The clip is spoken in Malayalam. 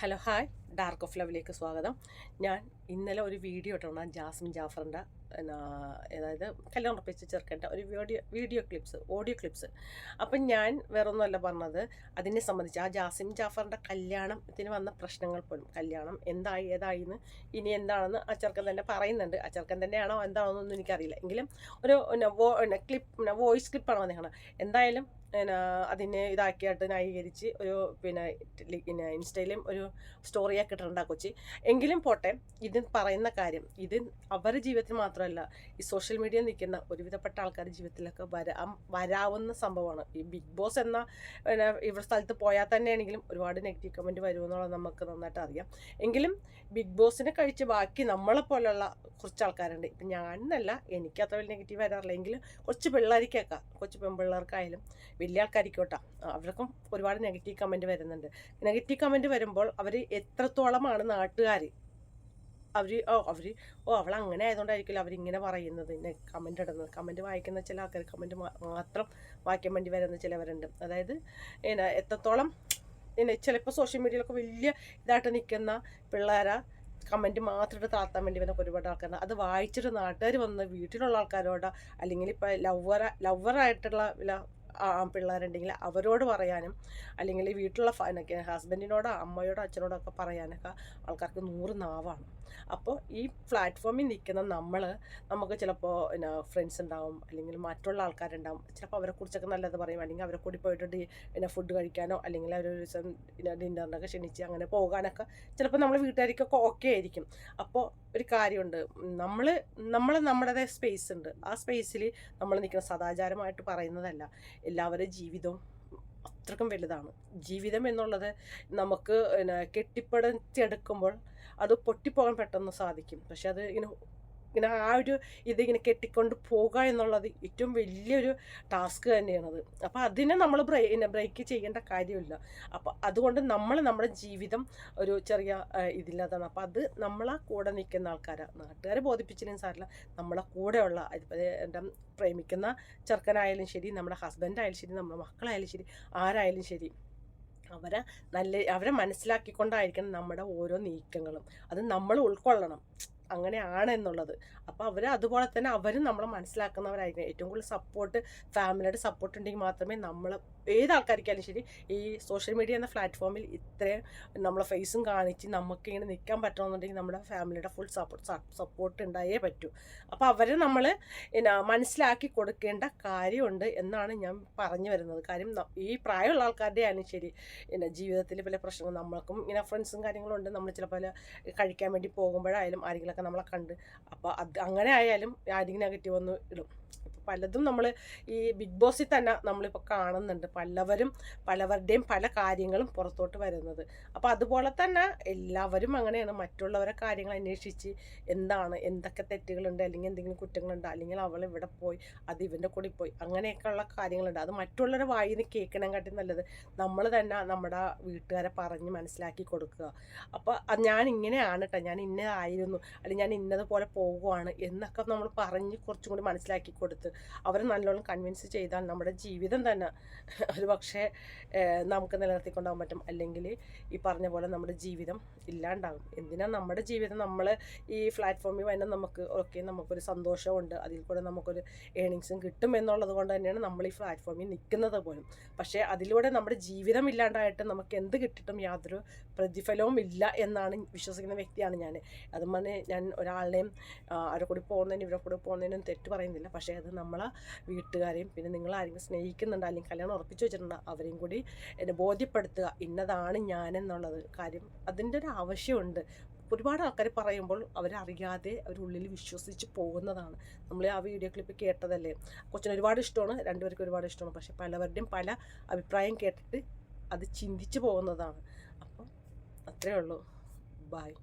Hello, hi. ഡാർക്ക് ഓഫ് ലവിലേക്ക് സ്വാഗതം. ഞാൻ ഇന്നലെ ഒരു വീഡിയോ ഇട്ടുണ്ട് ജാസ്മിൻ ജാഫറിന്റെ അതായത് കല്യാണം ഉറപ്പിച്ച് ചേർക്കേണ്ട ഒരു video video clips audio clips അപ്പം ഞാൻ വേറൊന്നുമല്ല പറഞ്ഞത് അതിനെ സംബന്ധിച്ച് ആ ജാസിം ജാഫറിന്റെ കല്യാണത്തിന് വന്ന പ്രശ്നങ്ങൾ പോലും കല്യാണം എന്തായി ഏതായി എന്ന് ഇനി എന്താണെന്ന് ആ ചെറുക്കൻ തന്നെ പറയുന്നുണ്ട്. ആ ചെറുക്കൻ തന്നെയാണോ എന്താണെന്നൊന്നും എനിക്കറിയില്ല. എങ്കിലും ഒരു ക്ലിപ്പ് വോയിസ് ക്ലിപ്പാണ് വന്നേക്കണം എന്തായാലും അതിനെ ഇതാക്കിയിട്ട് ന്യായീകരിച്ച് ഒരു പിന്നെ ഇൻസ്റ്റയിലും ഒരു ഇട്ടിട്ടുണ്ട് ആ കൊച്ചി? എങ്കിലും പോട്ടെ ഇത് പറയുന്ന കാര്യം ഇത് അവരുടെ ജീവിതത്തിൽ മാത്രമല്ല ഈ സോഷ്യൽ മീഡിയയിൽ നിൽക്കുന്ന ഒരുവിധപ്പെട്ട ആൾക്കാരുടെ ജീവിതത്തിലൊക്കെ വരാ വരാവുന്ന സംഭവമാണ്. ഈ ബിഗ് ബോസ് എന്ന ഇവിടെ സ്ഥലത്ത് പോയാൽ തന്നെയാണെങ്കിലും ഒരുപാട് നെഗറ്റീവ് കമന്റ് വരുമെന്നുള്ളത് നമുക്ക് നന്നായിട്ട് അറിയാം. എങ്കിലും ബിഗ് ബോസിനെ കഴിച്ച് ബാക്കി നമ്മളെ പോലുള്ള കുറച്ച് ആൾക്കാരുണ്ട്. ഇപ്പം ഞാനല്ല എനിക്ക് അത്ര വലിയ നെഗറ്റീവ് വരാറില്ല. എങ്കിലും കുറച്ച് പിള്ളേർക്കൊക്കെ കൊച്ചു പെൺപിള്ളേർക്കായാലും വലിയ ആൾക്കാരിക്കോട്ടെ. അവർക്കും ഒരുപാട് നെഗറ്റീവ് കമന്റ് വരുന്നുണ്ട്. നെഗറ്റീവ് കമന്റ് വരുമ്പോൾ അവർ എത്രത്തോളമാണ് നാട്ടുകാർ അവർ ഓ അവർ ഓ അവൾ അങ്ങനെ ആയതുകൊണ്ടായിരിക്കില്ല അവരിങ്ങനെ പറയുന്നത്. കമന്റ് ഇടുന്നത്. കമന്റ് വായിക്കുന്ന ചില ആൾക്കാർ കമന്റ് മാത്രം വായിക്കാൻ വേണ്ടി വരുന്ന ചിലവരുണ്ട്. അതായത് പിന്നെ എത്രത്തോളം പിന്നെ ചിലപ്പോൾ സോഷ്യൽ മീഡിയയിലൊക്കെ വലിയ ഇതായിട്ട് നിൽക്കുന്ന പിള്ളേരെ കമന്റ് മാത്രം ഇട്ട് താത്താൻ വേണ്ടി വരുന്ന ഒരുപാട് ആൾക്കാരുണ്ട്. അത് വായിച്ചിട്ട് നാട്ടുകാർ വന്ന് വീട്ടിലുള്ള ആൾക്കാരോട് അല്ലെങ്കിൽ ഇപ്പോൾ ലവ്വറ ലവറായിട്ടുള്ള പിള്ളേരുണ്ടെങ്കിൽ അവരോട് പറയാനും അല്ലെങ്കിൽ വീട്ടിലുള്ള ഹസ്ബൻഡിനോടോ അമ്മയോടോ അച്ഛനോടോ ഒക്കെ പറയാനൊക്കെ ആൾക്കാർക്ക് നൂറ് നാവാണ്. അപ്പോൾ ഈ പ്ലാറ്റ്ഫോമിൽ നിൽക്കുന്ന നമ്മൾ നമുക്ക് ചിലപ്പോൾ പിന്നെ ഫ്രണ്ട്സ് ഉണ്ടാവും അല്ലെങ്കിൽ മറ്റുള്ള ആൾക്കാരുണ്ടാവും. ചിലപ്പോൾ അവരെ കുറിച്ചൊക്കെ നല്ലത് പറയും അല്ലെങ്കിൽ അവരെ കൂടി പോയിട്ട് പിന്നെ ഫുഡ് കഴിക്കാനോ അല്ലെങ്കിൽ അവരൊരു ദിവസം പിന്നെ ഡിന്നറിനൊക്കെ ക്ഷണിച്ച് അങ്ങനെ പോകാനൊക്കെ ചിലപ്പോൾ നമ്മൾ വീട്ടുകാർക്കൊക്കെ ഓക്കെ ആയിരിക്കും. അപ്പോൾ ഒരു കാര്യമുണ്ട് നമ്മൾ നമ്മൾ നമ്മുടേതായ സ്പേസ് ഉണ്ട്. ആ സ്പേസിൽ നമ്മൾ നിൽക്കുന്ന സദാചാരമായിട്ട് പറയുന്നതല്ല. എല്ലാവരുടെയും ജീവിതവും അത്രക്കും വലുതാണ്. ജീവിതം എന്നുള്ളത് നമുക്ക് പിന്നെ കെട്ടിപ്പടുത്തെടുക്കുമ്പോൾ അത് പൊട്ടിപ്പോകാൻ പെട്ടെന്ന് സാധിക്കും. പക്ഷെ അത് ഇങ്ങനെ ഇങ്ങനെ ആ ഒരു ഇതിങ്ങനെ കെട്ടിക്കൊണ്ട് പോകുക എന്നുള്ളത് ഏറ്റവും വലിയൊരു ടാസ്ക് തന്നെയാണത്. അപ്പോൾ അതിനെ നമ്മൾ ബ്രേ ബ്രേക്ക് ചെയ്യേണ്ട കാര്യമില്ല. അപ്പോൾ അതുകൊണ്ട് നമ്മൾ നമ്മുടെ ജീവിതം ഒരു ചെറിയ ഇതില്ലാതാണ്. അപ്പോൾ അത് നമ്മളെ കൂടെ നിൽക്കുന്ന ആൾക്കാരാണ് നാട്ടുകാരെ ബോധിപ്പിച്ചില്ലെങ്കിൽ സാറില്ല നമ്മളെ കൂടെയുള്ള എന്റെ പ്രേമിക്കുന്ന ചെറുക്കനായാലും ശരി നമ്മുടെ ഹസ്ബൻഡായാലും ശരി നമ്മുടെ മക്കളായാലും ശരി ആരായാലും ശരി അവരെ നല്ല അവരെ മനസ്സിലാക്കിക്കൊണ്ടായിരിക്കണം നമ്മുടെ ഓരോ നീക്കങ്ങളും. അത് നമ്മൾ ഉൾക്കൊള്ളണം. അങ്ങനെയാണ് എന്നുള്ളത് അപ്പോൾ അവർ അതുപോലെ തന്നെ അവരും നമ്മളെ മനസ്സിലാക്കുന്നവരായിരിക്കും. ഏറ്റവും കൂടുതൽ സപ്പോർട്ട് ഫാമിലിയുടെ സപ്പോർട്ട് ഉണ്ടെങ്കിൽ മാത്രമേ നമ്മൾ ഏത് ആൾക്കാർക്കായാലും ശരി ഈ സോഷ്യൽ മീഡിയ എന്ന പ്ലാറ്റ്ഫോമിൽ ഇത്രയും നമ്മളെ ഫേസും കാണിച്ച് നമുക്ക് ഇങ്ങനെ നിൽക്കാൻ പറ്റണമെന്നുണ്ടെങ്കിൽ നമ്മുടെ ഫാമിലിയുടെ ഫുൾ സപ്പോർട്ട് സപ്പോർട്ട് ഉണ്ടായേ പറ്റൂ. അപ്പോൾ അവരെ നമ്മൾ എന്നാ മനസ്സിലാക്കി കൊടുക്കേണ്ട കാര്യമുണ്ട് എന്നാണ് ഞാൻ പറഞ്ഞു വരുന്നത്. കാര്യം ഈ പ്രായമുള്ള ആൾക്കാരുടെ ആയാലും ശരി പിന്നെ ജീവിതത്തിൽ പല പ്രശ്നങ്ങൾ നമ്മൾക്കും ഇങ്ങനെ ഫ്രണ്ട്സും കാര്യങ്ങളും ഉണ്ട്. നമ്മൾ ചിലപ്പോൾ കഴിക്കാൻ വേണ്ടി പോകുമ്പോഴായാലും ആരെങ്കിലുമൊക്കെ നമ്മളെ കണ്ട്. അപ്പോൾ അത് അങ്ങനെ ആയാലും ആരെങ്കിലും നെഗറ്റീവ് ഒന്ന് ഇടും. പലതും നമ്മൾ ഈ ബിഗ് ബോസിൽ തന്നെ നമ്മളിപ്പോൾ കാണുന്നുണ്ട്. പലവരും പലവരുടെയും പല കാര്യങ്ങളും പുറത്തോട്ട് വരുന്നത്. അപ്പോൾ അതുപോലെ തന്നെ എല്ലാവരും അങ്ങനെയാണ്. മറ്റുള്ളവരെ കാര്യങ്ങൾ അന്വേഷിച്ച് എന്താണ് എന്തൊക്കെ തെറ്റുകളുണ്ട് അല്ലെങ്കിൽ എന്തെങ്കിലും കുറ്റങ്ങളുണ്ട് അല്ലെങ്കിൽ അവൾ ഇവിടെ പോയി അത് ഇവന്റെ കൂടെ പോയി അങ്ങനെയൊക്കെയുള്ള കാര്യങ്ങളുണ്ട്. അത് മറ്റുള്ളവരെ വായിൽ നിന്ന് കേൾക്കണം കാട്ടി നല്ലത്. നമ്മൾ തന്നെ നമ്മുടെ വീട്ടുകാരെ പറഞ്ഞ് മനസ്സിലാക്കി കൊടുക്കുക. അപ്പോൾ ഞാൻ ഇങ്ങനെയാണ് കേട്ടോ ഞാൻ ഇന്നതായിരുന്നു അല്ലെങ്കിൽ ഞാൻ ഇന്നതുപോലെ പോകുവാണ് എന്നൊക്കെ നമ്മൾ പറഞ്ഞ് കുറച്ചും കൂടി മനസ്സിലാക്കി കൊടുത്ത് അവരെ നല്ലോണം കൺവിൻസ് ചെയ്താൽ നമ്മുടെ ജീവിതം തന്നെ ഒരു പക്ഷേ നമുക്ക് നിലനിർത്തിക്കൊണ്ടാകാൻ പറ്റും. അല്ലെങ്കിൽ ഈ പറഞ്ഞ പോലെ നമ്മുടെ ജീവിതം ഇല്ലാണ്ടാകും എന്തിനാ നമ്മുടെ ജീവിതം? നമ്മൾ ഈ പ്ലാറ്റ്ഫോമിൽ വന്നെ നമുക്ക് ഓക്കെ നമുക്കൊരു സന്തോഷമുണ്ട്. അതിൽ കൂടെ നമുക്കൊരു ഏണിങ്സും കിട്ടും എന്നുള്ളത് കൊണ്ട് തന്നെയാണ് നമ്മൾ ഈ പ്ലാറ്റ്ഫോമിൽ നിൽക്കുന്നത് പോലും. പക്ഷേ അതിലൂടെ നമ്മുടെ ജീവിതം ഇല്ലാണ്ടായിട്ട് നമുക്ക് എന്ത് കിട്ടിയിട്ടും യാതൊരു പ്രതിഫലവും ഇല്ല എന്നാണ് വിശ്വസിക്കുന്ന വ്യക്തിയാണ് ഞാൻ. അതുപോലെ ഞാൻ ഒരാളുടെയും ആരെ കൂടി പോകുന്നതിനും ഇവരെ കൂടി പോകുന്നതിനും തെറ്റ് പറയുന്നില്ല. പക്ഷേ അത് നമ്മളെ വീട്ടുകാരെയും പിന്നെ നിങ്ങൾ ആരെങ്കിലും സ്നേഹിക്കുന്നുണ്ട് അല്ലെങ്കിൽ കല്യാണം ഉറപ്പിച്ചു വെച്ചിട്ടുണ്ട് അവരെയും കൂടി എന്നെ ബോധ്യപ്പെടുത്തുക. ഇന്നതാണ് ഞാനെന്നുള്ളത് കാര്യം. അതിന്റെ ഒരു ആവശ്യമുണ്ട്. ഒരുപാട് ആൾക്കാർ പറയുമ്പോൾ അവരറിയാതെ അവരുള്ളിൽ വിശ്വസിച്ച് പോകുന്നതാണ്. നമ്മൾ ആ വീഡിയോ ക്ലിപ്പ് കേട്ടതല്ലേ? കൊച്ചിന് ഒരുപാട് ഇഷ്ടമാണ് രണ്ടുപേർക്കും ഒരുപാട് ഇഷ്ടമാണ്. പക്ഷേ പലവരുടെയും പല അഭിപ്രായം കേട്ടിട്ട് അത് ചിന്തിച്ച് പോകുന്നതാണ്. അപ്പം അത്രയേ ഉള്ളൂ. ബായ്